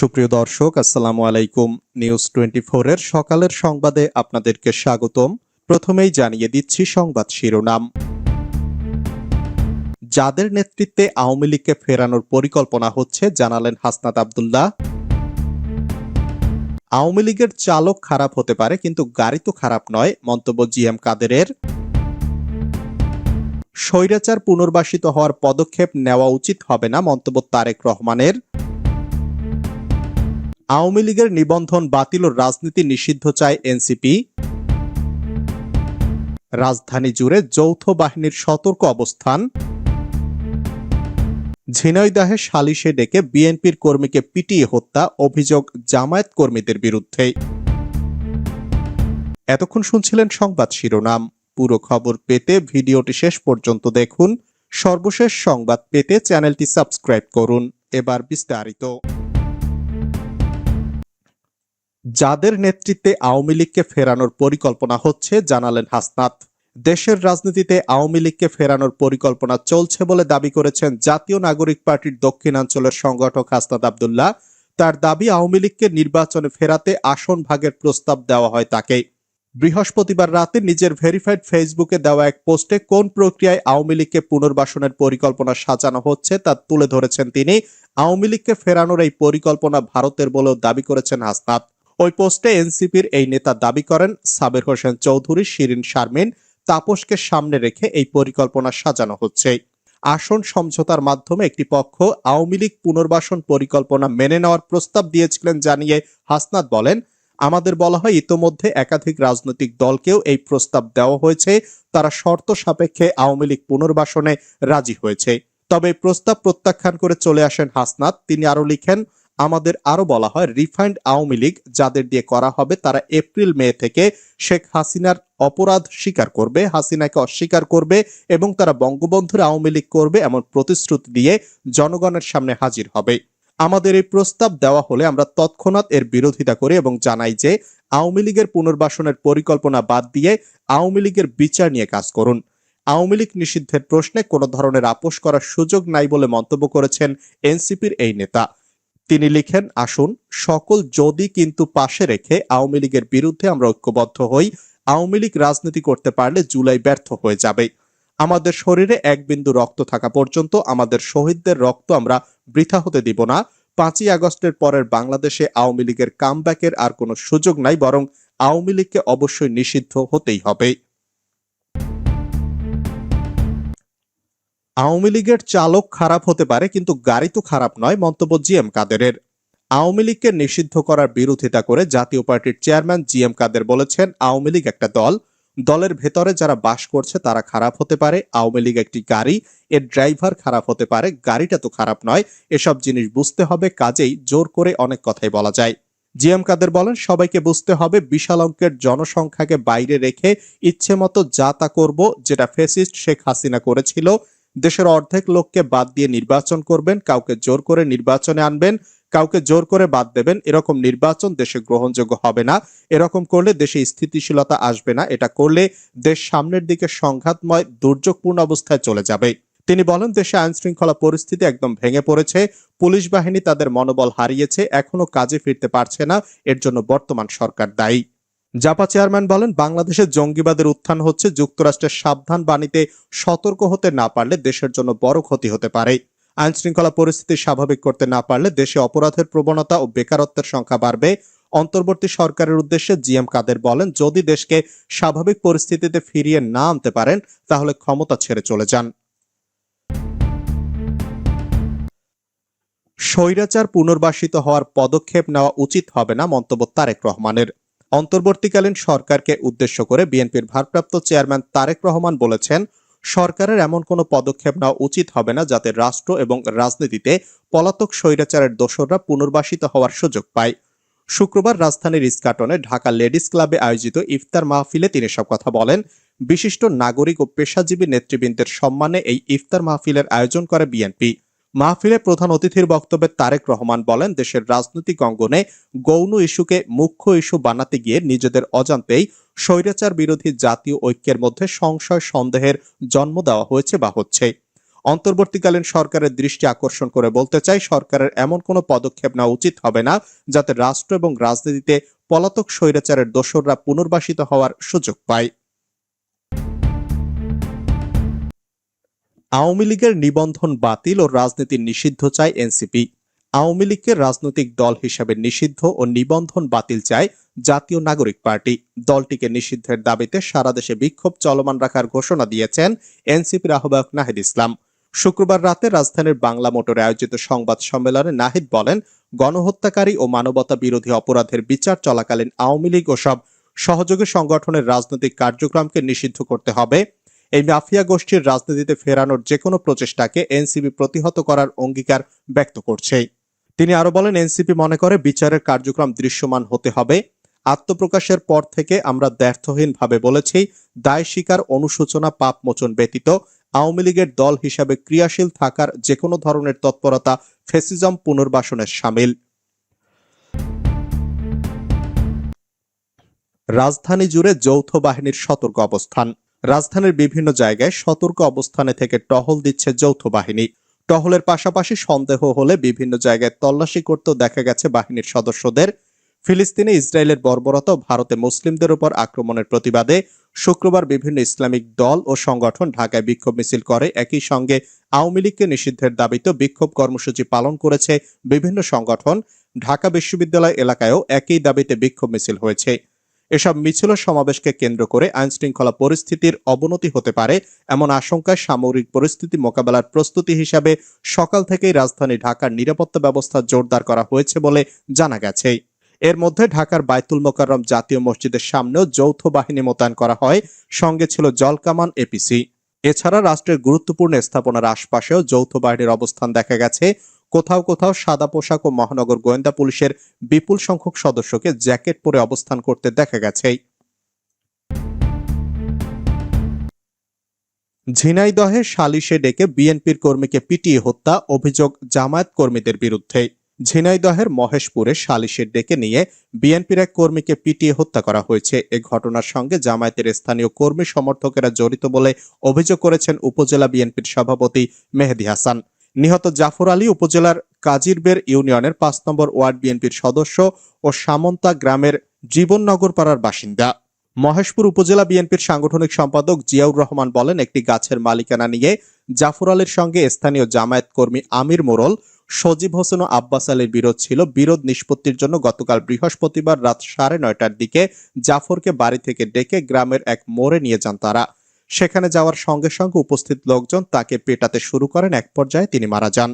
সুপ্রিয় দর্শক, আসসালামু আলাইকুম। নিউজ টোয়েন্টি এর সকালের সংবাদে আপনাদেরকে স্বাগতম। প্রথমেই জানিয়ে দিচ্ছি সংবাদ শিরোনাম। যাদের নেতৃত্বে আওয়ামী লীগকে ফেরানোর পরিকল্পনা হচ্ছে, জানালেন হাসনাত আবদুল্লাহ। আওয়ামী লীগের চালক খারাপ হতে পারে, কিন্তু গাড়ি তো খারাপ নয়, মন্তব্য জি এম কাদেরের। স্বৈরাচার পুনর্বাসিত হওয়ার পদক্ষেপ নেওয়া উচিত হবে না, মন্তব্য তারেক রহমানের। আওয়ামী লীগের নিবন্ধন বাতিল ও রাজনীতি নিষিদ্ধ চায় এনসিপি। রাজধানী জুড়ে যৌথ বাহিনীর সতর্ক অবস্থান। ঝিনাইদাহে সালিশে ডেকে বিএনপির কর্মীকে পিটিয়ে হত্যা, অভিযোগ জামায়াত কর্মীদের বিরুদ্ধে। এতক্ষণ শুনছিলেন সংবাদ শিরোনাম। পুরো খবর পেতে ভিডিওটি শেষ পর্যন্ত দেখুন। সর্বশেষ সংবাদ পেতে চ্যানেলটি সাবস্ক্রাইব করুন। এবার বিস্তারিত। যাদের নেতৃত্বে আওয়ামী লীগকে ফেরানোর পরিকল্পনা হচ্ছে, জানালেন হাসনাত। দেশের রাজনীতিতে আওয়ামী লীগকে ফেরানোর পরিকল্পনা চলছে বলে দাবি করেছেন জাতীয় নাগরিক পার্টির দক্ষিণাঞ্চলের সংগঠক হাসনাত আবদুল্লাহ। তার দাবি, আওয়ামী লীগকে নির্বাচনে ফেরাতে আসন ভাগের প্রস্তাব দেওয়া হয় তাকে। বৃহস্পতিবার রাতে নিজের ভেরিফাইড ফেসবুকে দেওয়া এক পোস্টে কোন প্রক্রিয়ায় আওয়ামী লীগকে পুনর্বাসনের পরিকল্পনা সাজানো হচ্ছে তা তুলে ধরেছেন তিনি। আওয়ামী লীগকে ফেরানোর এই পরিকল্পনা ভারতের বলেও দাবি করেছেন হাসনাত। ওই পোস্টে এনসিপির এই নেতা দাবি করেন, সাবের হোসেন চৌধুরী, শিরিন শারমিন, তাপসকে সামনে রেখে এই পরিকল্পনা সাজানো হচ্ছে। আসন সমঝোতার মাধ্যমে একটি পক্ষ আওয়ামী লীগ পুনর্বাসন পরিকল্পনা মেনে নেওয়ার প্রস্তাব দিয়েছিলেন জানিয়ে হাসনাত বলেন, আমাদের বলা হয়, ইতোমধ্যে একাধিক রাজনৈতিক দলকেও এই প্রস্তাব দেওয়া হয়েছে। তারা শর্ত সাপেক্ষে আওয়ামী লীগ পুনর্বাসনে রাজি হয়েছে। তবে প্রস্তাব প্রত্যাখ্যান করে চলে আসেন হাসনাত। তিনি আরও লিখেন আমাদের আরও বলা হয় রিফাইন্ড আওয়ামী লীগ, যাদের দিয়ে করা হবে তারা এপ্রিল মে থেকে শেখ হাসিনার অপরাধ স্বীকার করবে, হাসিনাকে অস্বীকার করবে এবং তারা বঙ্গবন্ধুর আওয়ামী লীগ করবে এমন প্রতিশ্রুতি দিয়ে জনগণের সামনে হাজির হবে। আমাদের এই প্রস্তাব দেওয়া হলে আমরা তৎক্ষণাৎ এর বিরোধিতা করি এবং জানাই যে আওয়ামী লীগের পুনর্বাসনের পরিকল্পনা বাদ দিয়ে আওয়ামী লীগের বিচার নিয়ে কাজ করুন। আওয়ামী লীগ নিষিদ্ধের প্রশ্নে কোনো ধরনের আপোষ করার সুযোগ নাই বলে মন্তব্য করেছেন এনসিপির এই নেতা। তিনি লিখেন, আসুন, সকল যদি কিন্তু পাশে রেখে আওয়ামী লীগের বিরুদ্ধে আমরা ঐক্যবদ্ধ হই, আওয়ামী লীগ রাজনীতি করতে পারলে জুলাই ব্যর্থ হয়ে যাবে। আমাদের শরীরে এক বিন্দু রক্ত থাকা পর্যন্ত আমাদের শহীদদের রক্ত আমরা বৃথা হতে দিব না। পাঁচই আগস্টের পরের বাংলাদেশে আওয়ামী লীগের কামব্যাকের আর কোনো সুযোগ নাই, বরং আওয়ামী লীগকে অবশ্যই নিষিদ্ধ হতেই হবে। আওয়ামী লীগের চালক খারাপ হতে পারে, কিন্তু গাড়ি তো খারাপ নয়, মন্তব্য জি এম কাদেরের। আওয়ামী লীগকে নিষিদ্ধ করার বিরোধিতা করে জাতীয় পার্টির চেয়ারম্যান জি এম কাদের বলেছেন, আওয়ামী লীগ একটা দল, দলের ভেতরে যারা বাস করছে তারা খারাপ হতে পারে, আওয়ামী লীগ একটি গাড়ি, এর ড্রাইভার খারাপ হতে পারে, গাড়িটা তো খারাপ নয়, এসব জিনিস বুঝতে হবে, কাজেই জোর করে অনেক কথাই বলা যায়। জি এম কাদের বলেন, সবাইকে বুঝতে হবে, বিশাল অঙ্কের জনসংখ্যাকে বাইরে রেখে ইচ্ছে মতো যা তা করব, যেটা ফেসিস্ট শেখ হাসিনা করেছিল দেশের অর্ধেক লোককে বাদ দিয়ে নির্বাচন করবেন, কাউকে জোর করে নির্বাচনে আনবেন, কাউকে জোর করে বাদ দেবেন, এরকম নির্বাচন দেশে গ্রহণযোগ্য হবে না। এরকম করলে দেশে স্থিতিশীলতা আসবে না। এটা করলে দেশ সামনের দিকে সংঘাতময়, দুর্যোগপূর্ণ অবস্থায় চলে যাবে। তিনি বলেন, দেশে আইন শৃঙ্খলা পরিস্থিতি একদম ভেঙে পড়েছে। পুলিশ বাহিনী তাদের মনোবল হারিয়েছে। এখনও কাজে ফিরতে পারছে না। এর জন্য বর্তমান সরকার দায়ী। জাপা চেয়ারম্যান বলেন বাংলাদেশে জঙ্গিবাদের উত্থান হচ্ছে যুক্তরাষ্ট্রের সাবধান বাণীতে সতর্ক হতে না পারলে দেশের জন্য বড় ক্ষতি হতে পারে। আইন শৃঙ্খলা পরিস্থিতি স্বাভাবিক করতে না পারলে দেশে অপরাধের প্রবণতা ও বেকারত্বের সংখ্যা বাড়বে। অন্তর্বর্তী সরকারের উদ্দেশ্যে জিএম কাদের বলেন, যদি দেশকে স্বাভাবিক পরিস্থিতিতে ফিরিয়ে না আনতে পারেন, তাহলে ক্ষমতা ছেড়ে চলে যান। স্বৈরাচার পুনর্বাসিত হওয়ার পদক্ষেপ নেওয়া উচিত হবে না মন্তব্য তারেক রহমানের। অন্তর্বর্তীকালীন সরকারকে উদ্দেশ্য করে বিএনপির ভারপ্রাপ্ত চেয়ারম্যান তারেক রহমান বলেছেন, সরকারের এমন কোনো পদক্ষেপ নেওয়া উচিত হবে না যাতে রাষ্ট্র এবং রাজনীতিতে পলাতক স্বৈরাচারের দোসররা পুনর্বাসিত হওয়ার সুযোগ পায়। শুক্রবার রাজধানীর ইস্কাটনে ঢাকা লেডিস ক্লাবে আয়োজিত ইফতার মাহফিলে তিনি সব কথা বলেন। বিশিষ্ট নাগরিক ও পেশাজীবী নেতৃবৃন্দের সম্মানে এই ইফতার মাহফিলের আয়োজন করে বিএনপি। মাহফিলে প্রধান অতিথির বক্তব্যে তারেক রহমান বলেন, দেশের রাজনৈতিক অঙ্গনে গৌণ ইস্যুকে মুখ্য ইস্যু বানাতে গিয়ে নিজেদের অজান্তেই স্বৈরাচার বিরোধী জাতীয় ঐক্যের মধ্যে সংশয়, সন্দেহের জন্ম দেওয়া হয়েছে বা হচ্ছে। অন্তর্বর্তীকালীন সরকারের দৃষ্টি আকর্ষণ করে বলতে চাই, সরকারের এমন কোনো পদক্ষেপ নেওয়া উচিত হবে না যাতে রাষ্ট্র এবং রাজনীতিতে পলাতক স্বৈরাচারের দোসররা পুনর্বাসিত হওয়ার সুযোগ পায়। আওয়ামী লীগের নিবন্ধন বাতিল ও রাজনীতি নিষিদ্ধ চায় এনসিপি। আওয়ামী লীগকে রাজনৈতিক দল হিসেবে নিষিদ্ধ ও নিবন্ধন বাতিল চায় জাতীয় নাগরিক পার্টি। দলটিকে নিষিদ্ধের দাবিতে সারা দেশে বিক্ষোভ চলমান রাখার ঘোষণা দিয়েছেন এনসিপির আহ্বায়ক নাহিদ ইসলাম। শুক্রবার রাতে রাজধানীর বাংলা মোটরে আয়োজিত সংবাদ সম্মেলনে নাহিদ বলেন, গণহত্যাকারী ও মানবতা বিরোধী অপরাধের বিচার চলাকালীন আওয়ামী লীগ ও সব সহযোগী সংগঠনের রাজনৈতিক কার্যক্রমকে নিষিদ্ধ করতে হবে। এই মাফিয়া গোষ্ঠীর রাজনীতিতে ফেরানোর যে কোনো প্রচেষ্টাকে এনসিপি প্রতিহত করার অঙ্গীকার ব্যক্ত করছে। তিনি আরও বলেন, এনসিপি মনে করে বিচারের কার্যক্রম দৃশ্যমান হতে হবে। আত্মপ্রকাশের পর থেকে আমরা ব্যর্থহীনভাবে বলেছি, দায় স্বীকার অনুশোচনা পাপ মোচন ব্যতীত আওয়ামী লীগের দল হিসাবে ক্রিয়াশীল থাকার যে কোনো ধরনের তৎপরতা ফেসিজম পুনর্বাসনের সামিল। রাজধানী জুড়ে যৌথ বাহিনীর সতর্ক অবস্থান। রাজধানীর বিভিন্ন জায়গায় সতর্ক অবস্থানে থেকে টহল দিচ্ছে যৌথ বাহিনী। টহলের পাশাপাশি সন্দেহ হলে বিভিন্ন জায়গায় তল্লাশি করতেও দেখা গেছে বাহিনীর সদস্যদের। ফিলিস্তিনে ইসরায়েলের বর্বরতা ভারতে মুসলিমদের উপর আক্রমণের প্রতিবাদে শুক্রবার বিভিন্ন ইসলামিক দল ও সংগঠন ঢাকায় বিক্ষোভ মিছিল করে। একই সঙ্গে আওয়ামী লীগকে নিষিদ্ধের দাবিতে বিক্ষোভ কর্মসূচি পালন করেছে বিভিন্ন সংগঠন। ঢাকা বিশ্ববিদ্যালয় এলাকায়ও একই দাবিতে বিক্ষোভ মিছিল হয়েছে। এসব মিছিল সমাবেশকে কেন্দ্র করে আইনশৃঙ্খলা পরিস্থিতির অবনতি হতে পারে এমন আশঙ্কায় সামরিক পরিস্থিতি মোকাবেলার প্রস্তুতি হিসাবে সকাল থেকেই রাজধানী ঢাকার নিরাপত্তা ব্যবস্থা জোরদার করা হয়েছে বলে জানা গেছে। এর মধ্যে ঢাকার বায়তুল মোকাররম জাতীয় মসজিদের সামনেও যৌথ বাহিনী মোতায়েন করা হয়, সঙ্গে ছিল জলকামান এপিসি। এছাড়া রাষ্ট্রের গুরুত্বপূর্ণ স্থাপনার আশপাশেও যৌথ বাহিনীর অবস্থান দেখা গেছে। কোথাও কোথাও সাদা পোশাক ও মহানগর গোয়েন্দা পুলিশের বিপুল সংখ্যক সদস্যকে জ্যাকেট পরে অবস্থান করতে দেখা গেছে। ঝিনাইদহে সালিশে ডেকে বিএনপির কর্মীকে পিটিয়ে হত্যা, অভিযোগ জামায়াত কর্মীদের বিরুদ্ধে। ঝিনাইদহের মহেশপুরে সালিশের ডেকে নিয়ে বিএনপির এক কর্মীকে পিটিয়ে হত্যা করা হয়েছে। এ ঘটনার সঙ্গে জামায়াতের স্থানীয় কর্মী সমর্থকেরা জড়িত বলে অভিযোগ করেছেন উপজেলা বিএনপির সভাপতি মেহেদি হাসান। নিহত জাফর আলী উপজেলার কাজিরবের ইউনিয়নের পাঁচ নম্বর ওয়ার্ড বিএনপির সদস্য ও সামন্তা গ্রামের জীবননগর পাড়ার বাসিন্দা। মহেশপুর উপজেলা বিএনপির সাংগঠনিক সম্পাদক জিয়াউর রহমান বলেন, একটি গাছের মালিকানা নিয়ে জাফর আলীর সঙ্গে স্থানীয় জামায়াত কর্মী আমির মোরল, সজীব হোসেন ও আব্বাস আলীর বিরোধ ছিল। বিরোধ নিষ্পত্তির জন্য গতকাল বৃহস্পতিবার রাত সাড়ে নয়টার দিকে জাফরকে বাড়ি থেকে ডেকে গ্রামের এক মোড়ে নিয়ে যান তারা। সেখানে যাওয়ার সঙ্গে সঙ্গে উপস্থিত লোকজন তাকে পেটাতে শুরু করেন। এক পর্যায়ে তিনি মারা যান।